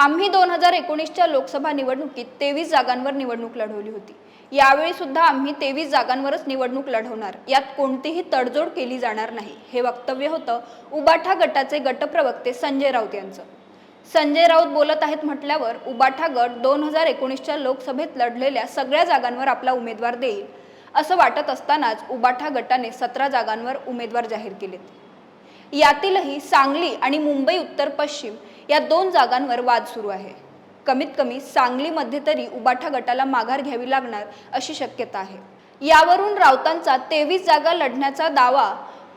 आम्ही दोन हजार एकोणीसच्या लोकसभा निवडणुकीत तेवीस जागांवर निवडणूक लढवली होती. यावेळी सुद्धा आम्ही तेवीस जागांवरच निवडणूक लढवणार. यात कोणतीही तडजोड केली जाणार नाही. हे वक्तव्य होतं उबाठा गटाचे गटप्रवक्ते संजय राऊत यांचं. संजय राऊत बोलत आहेत म्हटल्यावर उबाठा गट दोन हजार एकोणीसच्या लोकसभेत लढलेल्या सगळ्या जागांवर आपला उमेदवार देईल असं वाटत असतानाच उबाठा गटाने सतरा जागांवर उमेदवार जाहीर केलेत. यातीलही सांगली आणि मुंबई उत्तर पश्चिम या दोन जागांवर वाद सुरू आहे. कमीत कमी सांगलीमध्ये तरी उबाठा गटाला माघार घ्यावी लागणार अशी शक्यता आहे. यावरून राऊतांचा तेवीस जागा लढण्याचा दावा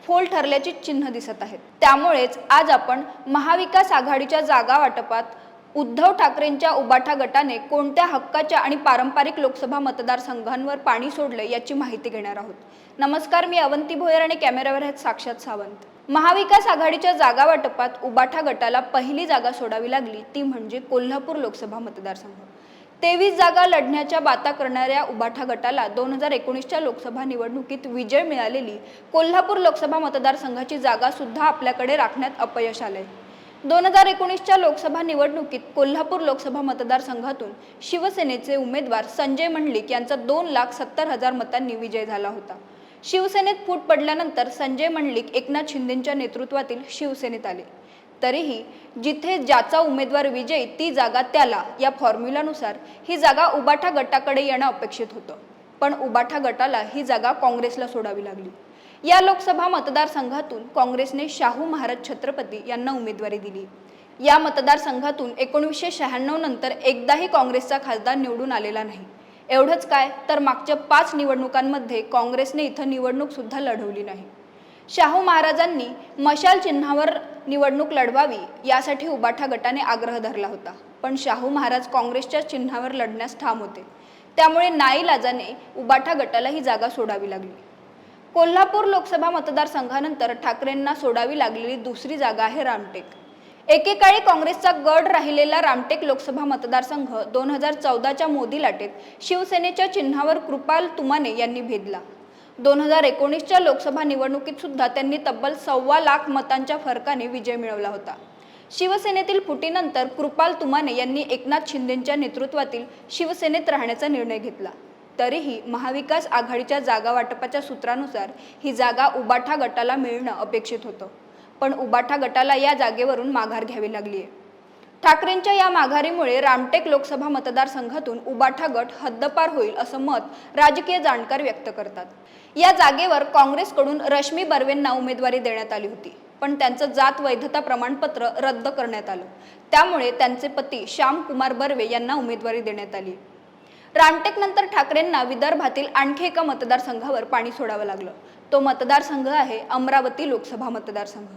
फोल ठरल्याची चिन्ह दिसत आहेत. त्यामुळेच आज आपण महाविकास आघाडीच्या जागा वाटपात उद्धव ठाकरेंच्या उबाठा गटाने कोणत्या हक्काच्या आणि पारंपरिक लोकसभा मतदारसंघांवर पाणी सोडलं याची माहिती घेणार आहोत. नमस्कार मी अवंती भोयर आणि कॅमेऱ्यावर आहेत साक्षात सावंत. महाविकास आघाडीच्या जागा वाटपात उबाठा गटाला पहिली जागा सोडावी लागली ती म्हणजे कोल्हापूर लोकसभा मतदारसंघ. तेवीस जागा लढण्याच्या बाता करणाऱ्या उबाठा गटाला दोन हजार एकोणीसच्या लोकसभा निवडणुकीत विजय मिळालेली कोल्हापूर लोकसभा मतदारसंघाची जागा सुद्धा आपल्याकडे राखण्यात अपयश आलंय. दोन हजार एकोणीसच्या लोकसभा निवडणुकीत कोल्हापूर लोकसभा मतदारसंघातून शिवसेनेचे उमेदवार संजय मंडलिक यांचा दोन लाख सत्तर हजार मतांनी विजय झाला होता. शिवसेनेत फूट पडल्यानंतर संजय मंडलिक एकनाथ शिंदेच्या नेतृत्वातील शिवसेनेत आले. तरीही जिथे ज्याचा उमेदवार विजयी ती जागा त्याला या फॉर्म्युलानुसार ही जागा उबाठा गटाकडे येणं अपेक्षित होतं. पण उबाठा गटाला ही जागा काँग्रेसला सोडावी लागली. या लोकसभा मतदारसंघातून काँग्रेसने शाहू महाराज छत्रपती यांना उमेदवारी दिली. या मतदारसंघातून एकोणीसशे शहाण्णव नंतर एकदाही काँग्रेसचा खासदार निवडून आलेला नाही. एवढंच काय तर मागच्या पाच निवडणुकांमध्ये काँग्रेसने इथं निवडणूक सुद्धा लढवली नाही. शाहू महाराजांनी मशाल चिन्हावर निवडणूक लढवावी यासाठी उबाठा गटाने आग्रह धरला होता. पण शाहू महाराज काँग्रेसच्या चिन्हावर लढण्यास ठाम होते. त्यामुळे नाईलाजाने उबाठा गटाला ही जागा सोडावी लागली. कोल्हापूर लोकसभा मतदारसंघानंतर ठाकरेंना सोडावी लागलेली दुसरी जागा आहे रामटेक. एकेकाळी काँग्रेसचा गड राहिलेला रामटेक लोकसभा मतदारसंघ दोन हजार चौदाच्या मोदी लाटेत शिवसेनेच्या चिन्हावर कृपाल तुमाने यांनी भेदला. दोन हजार एकोणीसच्या लोकसभा निवडणुकीत सुद्धा त्यांनी तब्बल सव्वा लाख मतांच्या फरकाने विजय मिळवला होता. शिवसेनेतील फुटीनंतर कृपाल तुमाने यांनी एकनाथ शिंदेच्या नेतृत्वातील शिवसेनेत राहण्याचा निर्णय घेतला. तरीही महाविकास आघाडीच्या जागा वाटपाच्या सूत्रानुसार ही जागा उबाठा गटाला मिळणं अपेक्षित होतं. पण उबाठा गटाला या जागेवरून माघार घ्यावी लागली आहे. ठाकरेंच्या या माघारीमुळे रामटेक लोकसभा मतदारसंघातून उबाठा गट हद्दपार होईल असं मत राजकीय जाणकार व्यक्त करतात. या जागेवर काँग्रेसकडून रश्मी बर्वेंना उमेदवारी देण्यात आली होती पण त्यांचं जात वैधता प्रमाणपत्र रद्द करण्यात आलं. त्यामुळे त्यांचे पती श्याम कुमार बर्वे यांना उमेदवारी देण्यात आली. रामटेक नंतर ठाकरेंना विदर्भातील आणखी एका मतदारसंघावर पाणी सोडावं लागलं. तो मतदारसंघ आहे अमरावती लोकसभा मतदारसंघ.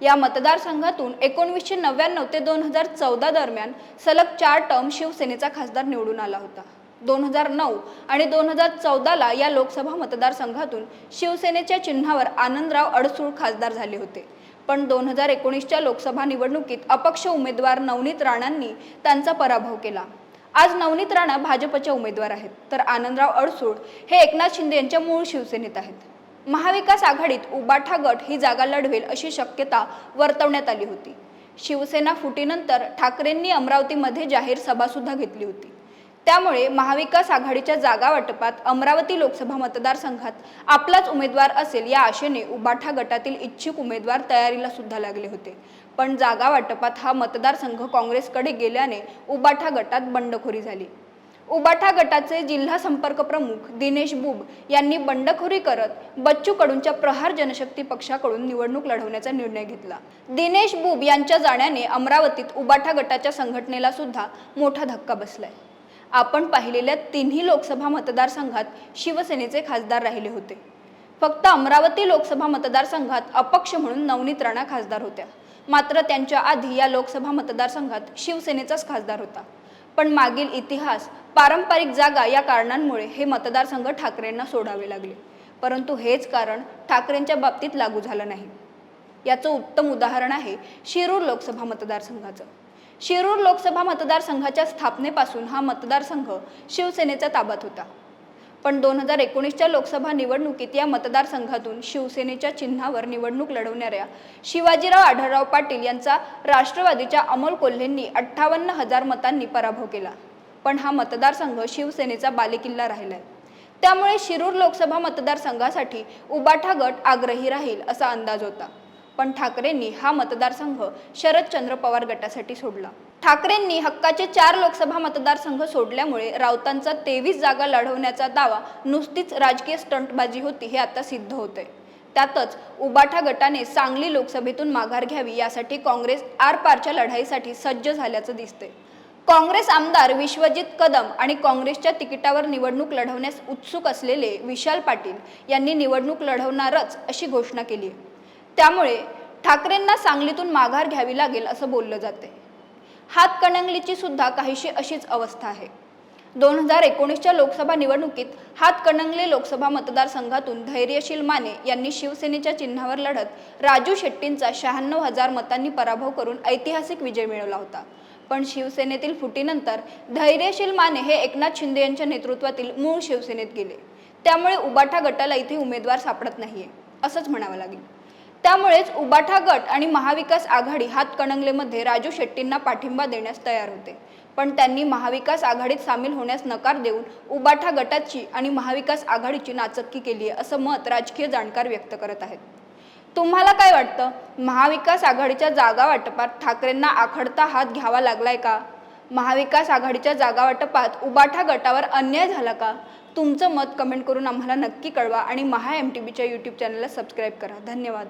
या मतदारसंघातून एकोणवीसशे नव्याण्णव ते दोन हजार चौदा दरम्यान सलग चार टर्म शिवसेनेचा खासदार निवडून आला होता. दोन हजार नऊ आणि दोन हजार चौदाला या लोकसभा मतदारसंघातून शिवसेनेच्या चिन्हावर आनंदराव अडसूळ खासदार झाले होते. पण दोन हजार एकोणीसच्या लोकसभा निवडणुकीत अपक्ष उमेदवार नवनीत राणांनी त्यांचा पराभव केला. आज नवनीत राणा भाजपचे उमेदवार आहेत. तर आनंदराव अडसूळ हे एकनाथ शिंदे यांच्या मूळ शिवसेनेत आहेत. महाविकास आघाडीत उबाठा गट ही जागा लढवेल अशी शक्यता वर्तवण्यात आली होती. शिवसेना फुटीनंतर ठाकरेंनी अमरावतीमध्ये जाहीर सभासुद्धा घेतली होती. त्यामुळे महाविकास आघाडीच्या जागा वाटपात अमरावती लोकसभा मतदारसंघात आपलाच उमेदवार असेल या आशेने उबाठा गटातील इच्छुक उमेदवार तयारीला सुद्धा लागले होते. पण जागा वाटपात हा मतदारसंघ काँग्रेसकडे गेल्याने उबाठा गटात बंडखोरी झाली. उबाठा गटाचे जिल्हा संपर्क प्रमुख दिनेश बुब यांनी बंडखोरी करत बच्चू कडूंच्या प्रहार जनशक्ती पक्षाकडून निवडणूक लढवण्याचा निर्णय घेतला. दिनेश बुब यांच्या जाण्याने अमरावतीत उबाठा गटाच्या संघटनेला सुद्धा मोठा धक्का बसलाय. आपण पाहिलेल्या तिन्ही लोकसभा मतदारसंघात शिवसेनेचे खासदार राहिले होते. फक्त अमरावती लोकसभा मतदारसंघात अपक्ष म्हणून नवनीत राणा खासदार होत्या. मात्र त्यांच्या आधी या लोकसभा मतदारसंघात शिवसेनेचाच खासदार होता. पण मागील इतिहास पारंपरिक जागा या कारणांमुळे हे मतदारसंघ ठाकरेंना सोडावे लागले. परंतु हेच कारण ठाकरेंच्या बाबतीत लागू झालं नाही. याचं उत्तम उदाहरण आहे शिरूर लोकसभा मतदारसंघाचं. शिरूर लोकसभा मतदारसंघाच्या स्थापनेपासून हा मतदारसंघ शिवसेनेचा ताब्यात होता. पण दोन हजार एकोणीसच्या लोकसभा निवडणुकीत या मतदारसंघातून शिवसेनेच्या चिन्हावर निवडणूक लढवणाऱ्या शिवाजीराव आढळराव पाटील यांचा राष्ट्रवादीच्या अमोल कोल्हेंनी अठ्ठावन्न हजार मतांनी पराभव केला. पण हा मतदारसंघ शिवसेनेचा बालेकिल्ला राहिलाय. त्यामुळे शिरूर लोकसभा मतदारसंघासाठी उबाठा गट आग्रही राहील असा अंदाज होता. पण ठाकरेंनी हा मतदारसंघ शरदचंद्र पवार गटासाठी सोडला. ठाकरेंनी हक्काचे चार लोकसभा मतदारसंघ सोडल्यामुळे राऊतांचा तेवीस जागा लढवण्याचा दावा नुसतीच राजकीय स्टंटबाजी होती हे आता सिद्ध होते त्यातच उबाठा गटाने सांगली लोकसभेतून माघार घ्यावी यासाठी काँग्रेस आरपारच्या लढाईसाठी सज्ज झाल्याचं दिसते काँग्रेस आमदार विश्वजित कदम आणि काँग्रेसच्या तिकिटावर निवडणूक लढवण्यास उत्सुक असलेले विशाल पाटील यांनी निवडणूक लढवणारच अशी घोषणा केली आहे त्यामुळे ठाकरेंना सांगलीतून माघार घ्यावी लागेल असं बोललं जाते. हातकणंगलीची सुद्धा काहीशी अशीच अवस्था आहे. दोन हजार एकोणीसच्या लोकसभा निवडणुकीत हातकणंगले लोकसभा मतदारसंघातून धैर्यशील माने यांनी शिवसेनेच्या चिन्हावर लढत राजू शेट्टींचा शहाण्णव हजार मतांनी पराभव करून ऐतिहासिक विजय मिळवला होता. पण शिवसेनेतील फुटीनंतर धैर्यशील माने हे एकनाथ शिंदे यांच्या नेतृत्वातील मूळ शिवसेनेत गेले. त्यामुळे उबाठा गटाला इथे उमेदवार सापडत नाहीये असंच म्हणावं लागेल. त्यामुळेच उबाठा गट आणि महाविकास आघाडी हातकणंगलेमध्ये राजू शेट्टींना पाठिंबा देण्यास तयार होते. पण त्यांनी महाविकास आघाडीत सामील होण्यास नकार देऊन उबाठा गटाची आणि महाविकास आघाडीची नाचक्की केली आहे असं मत राजकीय जाणकार व्यक्त करत आहेत. तुम्हाला काय वाटतं? महाविकास आघाडीच्या जागा वाटपात ठाकरेंना आखडता हात घ्यावा लागलाय का? महाविकास आघाडीच्या जागा वाटपात उबाठा गटावर अन्याय झाला का? तुमचं मत कमेंट करून आम्हाला नक्की कळवा आणि महा एम टी बीच्या यूट्यूब चॅनलला सबस्क्राईब करा. धन्यवाद.